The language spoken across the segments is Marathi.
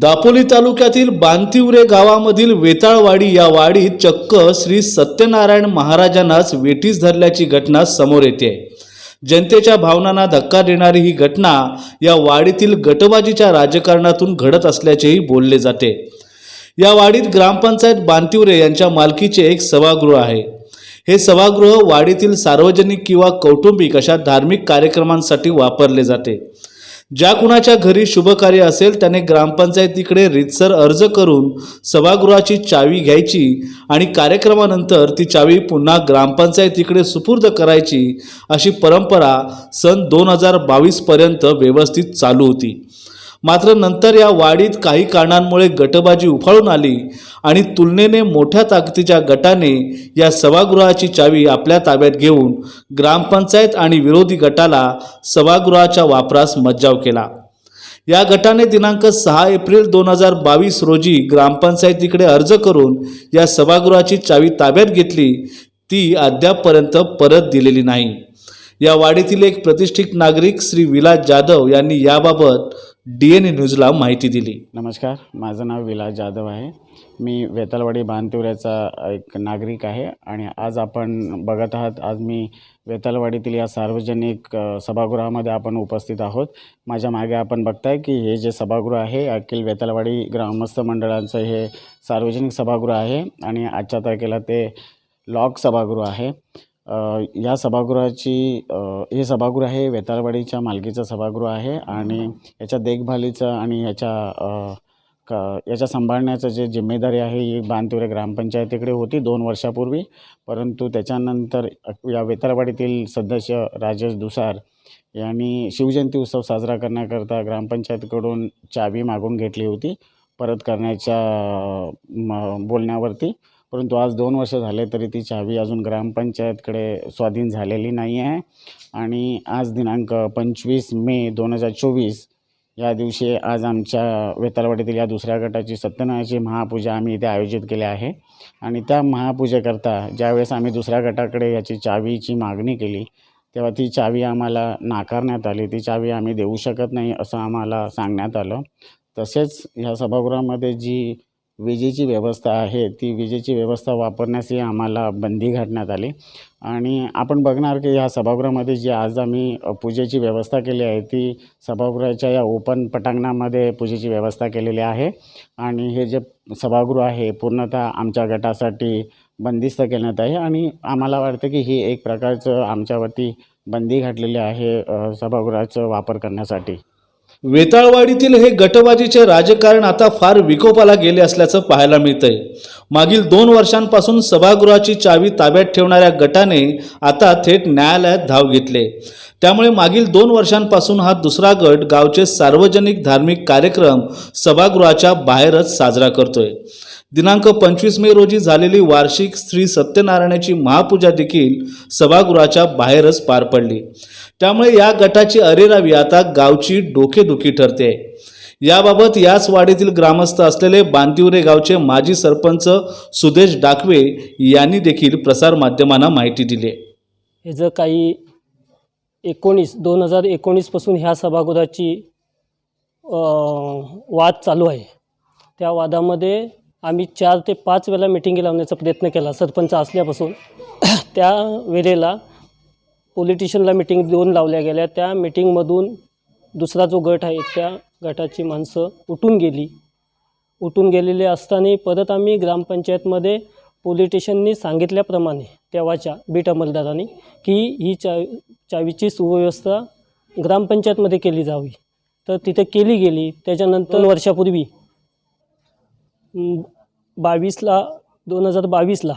दापोली तालुक्यातील बांतिवरे गावामधील वेताळवाडी या वाडीत चक्क श्री सत्यनारायण महाराजांनाच वेठीस धरल्याची घटना समोर येते. जनतेच्या भावनांना धक्का देणारी ही घटना या वाडीतील गटबाजीच्या राजकारणातून घडत असल्याचेही बोलले जाते. या वाडीत ग्रामपंचायत बांतिवरे यांच्या मालकीचे एक सभागृह आहे. हे सभागृह वाडीतील सार्वजनिक किंवा कौटुंबिक अशा धार्मिक कार्यक्रमांसाठी वापरले जाते. ज्या कुणाच्या घरी शुभकार्य असेल त्याने ग्रामपंचायतीकडे रितसर अर्ज करून सभागृहाची चावी घ्यायची आणि कार्यक्रमानंतर ती चावी पुन्हा ग्रामपंचायतीकडे सुपूर्द करायची अशी परंपरा सन दोन हजार बावीसपर्यंत व्यवस्थित चालू होती. मात्र नंतर या वाडीत काही कारणांमुळे गटबाजी उफाळून आली आणि तुलनेने मोठ्या ताकदीच्या गटाने या सभागृहाची चावी आपल्या ताब्यात घेऊन ग्रामपंचायत आणि विरोधी गटाला सभागृहाच्या वापरास मज्जाव केला. या गटाने दिनांक सहा एप्रिल दोन हजार बावीस रोजी ग्रामपंचायतीकडे अर्ज करून या सभागृहाची चावी ताब्यात घेतली ती अद्यापपर्यंत परत दिलेली नाही. या वाडीतील एक प्रतिष्ठित नागरिक श्री विलास जाधव यांनी याबाबत डी एन ए न्यूजला माहिती दिली. नमस्कार माझं नाव विलास जाधव आहे. मी वेतालवाडी बांतिवऱ्याचा एक नागरिक आहे आणि आज आपण बघत आहात आज मी वेतालवाडीतील या सार्वजनिक सभागृहामध्ये आपण उपस्थित आहोत. माझ्या मागे आपण बघताय की हे जे सभागृह आहे अखिल वेतालवाडी ग्रामस्थ मंडळांचं हे सार्वजनिक सभागृह आहे आणि आजच्या तारखेला ते लॉक सभागृह आहे. या सभागृहाची हे सभागृह हे वेताळवाडीच्या मालकीचं सभागृह आहे आणि याच्या देखभालीचं आणि याच्या क याच्या सांभाळण्याचं जे जिम्मेदारी आहे ही बांतुरे ग्रामपंचायतीकडे होती दोन वर्षापूर्वी. परंतु त्याच्यानंतर या वेताळवाडीतील सदस्य राजेश दुसार यांनी शिवजयंती उत्सव साजरा करण्याकरता ग्रामपंचायतीकडून चावी मागून घेतली होती परत करण्याच्या म बोलण्यावरती. परंतु आज दोन वर्ष झाले तरी ती चावी अजून ग्रामपंचायतकडे स्वाधीन झालेली नाही आहे. आणि आज दिनांक पंचवीस मे दोन हजार चोवीस या दिवशी आज आमच्या वेतालवाडीतील या दुसऱ्या गटाची सत्यनारायणाची महापूजा आम्ही इथे आयोजित केली आहे. आणि त्या महापूजेकरता ज्यावेळेस आम्ही दुसऱ्या गटाकडे याची चावीची मागणी केली तेव्हा ती चावी आम्हाला नाकारण्यात आली. ती चावी आम्ही देऊ शकत नाही असं आम्हाला सांगण्यात आलं. तसेच ह्या सभागृहामध्ये जी विजेची व्यवस्था आहे ती विजेची व्यवस्था वापरण्यासही आम्हाला बंदी घालण्यात आली. आणि आपण बघणार की ह्या सभागृहामध्ये जी आज आम्ही पूजेची व्यवस्था केली आहे ती सभागृहाच्या या ओपन पटांगणामध्ये पूजेची व्यवस्था केलेली आहे. आणि हे जे सभागृह आहे पूर्णतः आमच्या गटासाठी बंदिस्त करण्यात आहे. आणि आम्हाला वाटतं की ही एक प्रकारचं आमच्यावरती बंदी घातलेली आहे सभागृहाचा वापर करण्यासाठी. वेताळवाडीतील हे गटबाजीचे राजकारण आता फार विकोपाला गेले असल्याचं पाहायला मिळतंय. मागील दोन वर्षांपासून सभागृहाची चावी ताब्यात ठेवणाऱ्या गटाने आता थेट न्यायालयात धाव घेतले त्यामुळे मागील दोन वर्षांपासून हा दुसरा गट गावचे सार्वजनिक धार्मिक कार्यक्रम सभागृहाच्या बाहेरच साजरा करतोय. दिनांक पंचवीस मे रोजी झालेली वार्षिक श्री सत्यनारायणाची महापूजा देखील सभागृहाच्या बाहेरच पार पडली. त्यामुळे या गटाची अरेरावी आता गावची डोकेदुखी ठरते. याबाबत याच वाडीतील ग्रामस्थ असलेले बांतिवरे गावचे माजी सरपंच सुदेश डाकवे यांनी देखील प्रसारमाध्यमांना माहिती दिली. हे जर काही एकोणीस दोन हजार एकोणीसपासून ह्या सभागृहाची वाद चालू आहे. त्या वादामध्ये आम्ही चार ते पाच वेळा मिटिंगी लावण्याचा प्रयत्न केला. सरपंच असल्यापासून. त्या वेळेला पोलिटिशियनला मिटिंग दोन लावल्या गेल्या. त्या मिटिंगमधून दुसरा जो गट आहे त्या गटाची माणसं उठून गेली. उठून गेलेले असताना परत आम्ही ग्रामपंचायतमध्ये पोलिटिशियननी सांगितल्याप्रमाणे तेव्हाच्या बीट अंमलदारांनी की ही चा चावीची सुव्यवस्था ग्रामपंचायतमध्ये केली जावी. तर तिथे केली गेली. त्याच्यानंतर वर्षापूर्वी बावीसला दोन हजार बावीसला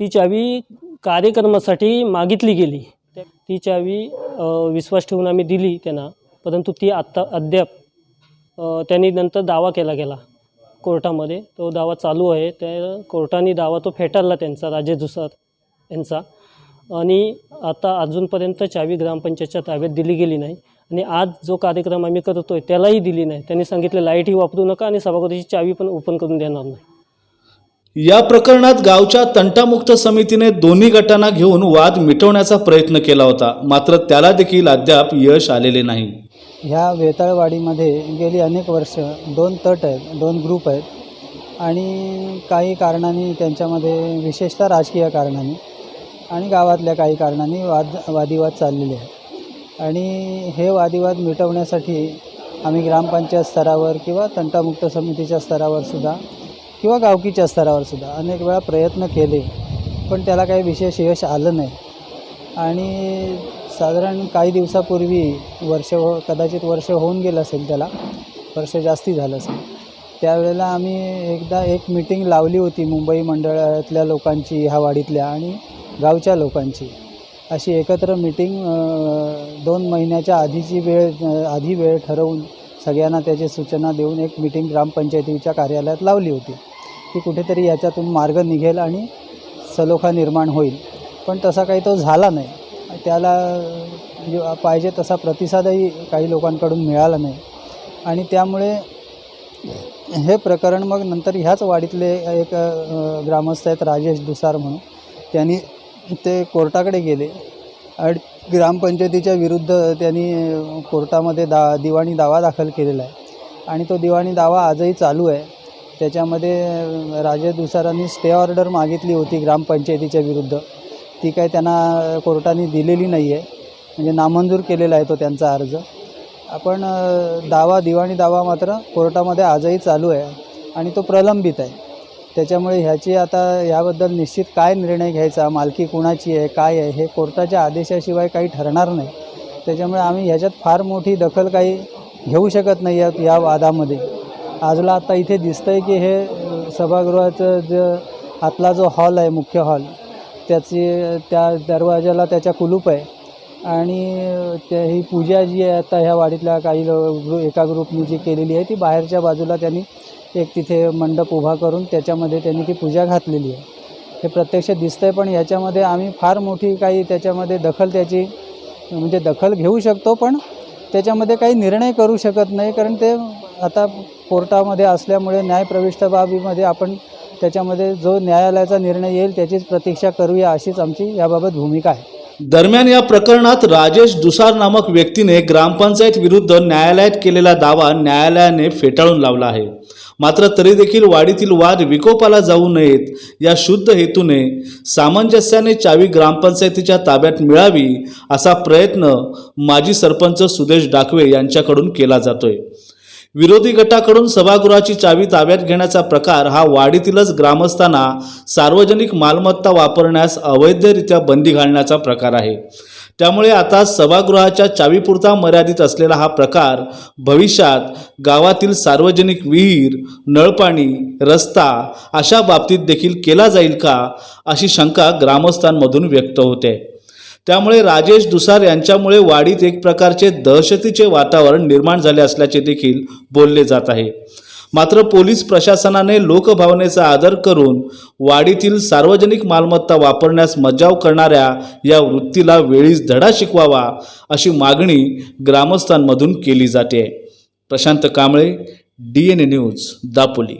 ती चावी कार्यक्रमासाठी मागितली गेली. ती चावी विश्वास ठेवून आम्ही दिली त्यांना परंतु ती आत्ता अद्याप त्यांनी नंतर दावा केला गेला कोर्टामध्ये. तो दावा चालू आहे. त्या कोर्टाने दावा तो फेटाळला त्यांचा राजेश दुसार यांचा. आणि आता अजूनपर्यंत चावी ग्रामपंचायतच्या ताब्यात दिली गेली नाही. आणि आज जो कार्यक्रम आम्ही करतो आहे त्यालाही दिली नाही. त्यांनी सांगितलं लाईटही वापरू नका आणि सभागृहाची चावी पण ओपन करून देणार नाही. या प्रकरणात गावच्या तंटामुक्त समितीने दोन्ही गटांना घेऊन वाद मिटवण्याचा प्रयत्न केला होता. मात्र त्याला देखील अद्याप यश आलेले नाही. ह्या वेताळवाडीमध्ये गेली अनेक वर्ष दोन तट आहेत दोन ग्रुप आहेत. आणि काही कारणांनी त्यांच्यामध्ये विशेषतः राजकीय कारणांनी आणि गावातल्या काही कारणांनी वाद वादिवाद चाललेले आहेत. आणि हे वादिवाद मिटवण्यासाठी आम्ही ग्रामपंचायत स्तरावर किंवा तंटामुक्त समितीच्या स्तरावर सुद्धा किंवा गावकीच्या स्तरावरसुद्धा अनेक वेळा प्रयत्न केले पण त्याला काही विशेष यश आलं नाही. आणि साधारण काही दिवसापूर्वी वर्ष हो कदाचित वर्ष होऊन गेलं असेल त्याला वर्ष जास्ती झालं असेल. त्यावेळेला आम्ही एकदा एक मीटिंग लावली होती मुंबई मंडळातल्या लोकांची ह्या वाडीतल्या आणि गावच्या लोकांची. अशी एकत्र मीटिंग दोन महिन्याच्या आधीची वेळ आधी वेळ ठरवून सगळ्यांना त्याची सूचना देऊन एक मीटिंग ग्रामपंचायतीच्या कार्यालयात लावली होती. की कुठेतरी याच्यातून मार्ग निघेल आणि सलोखा निर्माण होईल. पण तसा काही तो झाला नाही. त्याला म्हणजे पाहिजे तसा प्रतिसादही काही लोकांकडून मिळाला नाही. आणि त्यामुळे हे प्रकरण मग नंतर ह्याच वाडीतले एक ग्रामस्थ आहेत राजेश दुसार म्हणून. त्यांनी ते कोर्टाकडे गेले. आणि ग्रामपंचायतीच्या विरुद्ध त्यांनी कोर्टामध्ये दा दिवाणी दावा दाखल केलेला आहे. आणि तो दिवाणी दावा आजही चालू आहे. त्याच्यामध्ये राजे दुसारांनी स्टे ऑर्डर मागितली होती ग्रामपंचायतीच्या विरुद्ध. ती काय त्यांना कोर्टाने दिलेली नाही आहे म्हणजे नामंजूर केलेला आहे तो त्यांचा अर्ज. आपण दावा दिवाणी दावा मात्र कोर्टामध्ये आजही चालू आहे. आणि तो प्रलंबित आहे. त्याच्यामुळे ह्याची आता याबद्दल निश्चित काय निर्णय घ्यायचा मालकी कुणाची आहे काय आहे हे कोर्टाच्या आदेशाशिवाय काही ठरणार नाही. त्याच्यामुळे आम्ही ह्याच्यात फार मोठी दखल काही घेऊ शकत नाही आहोत या वादामध्ये. आजला आता इथे दिसतं आहे की हे सभागृहाचं ज आतला जो हॉल आहे मुख्य हॉल त्याची त्या दरवाजाला त्याच्या कुलूप आहे. आणि त्या ही पूजा जी आहे आता ह्या वाडीतल्या काही एका ग्रुपनी जी केलेली आहे ती बाहेरच्या बाजूला त्यांनी एक तिथे मंडप उभा करून त्याच्यामध्ये त्यांनी ती पूजा घातलेली आहे. हे प्रत्यक्ष दिसतंय पण याच्यामध्ये आम्ही फार मोठी काही त्याच्यामध्ये दखल त्याची म्हणजे दखल घेऊ शकतो पण त्याच्यामध्ये काही निर्णय करू शकत नाही कारण ते आता कोर्टामध्ये असल्यामुळे न्यायप्रविष्ट बाबीमध्ये आपण त्याच्यामध्ये जो न्यायालयाचा निर्णय येईल त्याचीच प्रतीक्षा करूया अशीच आमची याबाबत भूमिका आहे. दरम्यान या प्रकरणात राजेश दुसार नामक व्यक्तीने ग्रामपंचायत विरुद्ध न्यायालयात केलेला दावा न्यायालयाने फेटाळून लावला आहे. मात्र तरी देखील वाडीतील वाद विकोपाला जाऊ नयेत या शुद्ध हेतूने सामंजस्याने चावी ग्रामपंचायतीच्या ताब्यात मिळावी असा प्रयत्न माजी सरपंच सुदेश डाकवे यांच्याकडून केला जातोय. विरोधी गटाकडून सभागृहाची चावी ताब्यात घेण्याचा प्रकार हा वाडीतीलच ग्रामस्थांना सार्वजनिक मालमत्ता वापरण्यास अवैधरित्या बंदी घालण्याचा प्रकार आहे. त्यामुळे आता सभागृहाच्या चावीपुरता मर्यादित असलेला हा प्रकार भविष्यात गावातील सार्वजनिक विहीर नळपाणी रस्ता अशा बाबतीत देखील केला जाईल का अशी शंका ग्रामस्थांमधून व्यक्त होते. त्यामुळे राजेश दुसार यांच्यामुळे वाडीत एक प्रकारचे दहशतीचे वातावरण निर्माण झाले असल्याचे देखील बोलले जात आहे. मात्र पोलीस प्रशासनाने लोकभावनेचा आदर करून वाडीतील सार्वजनिक मालमत्ता वापरण्यास मज्जाव करणाऱ्या या वृत्तीला वेळीच धडा शिकवावा अशी मागणी ग्रामस्थांमधून केली जाते. Prashant Kamble D N A news Dapoli.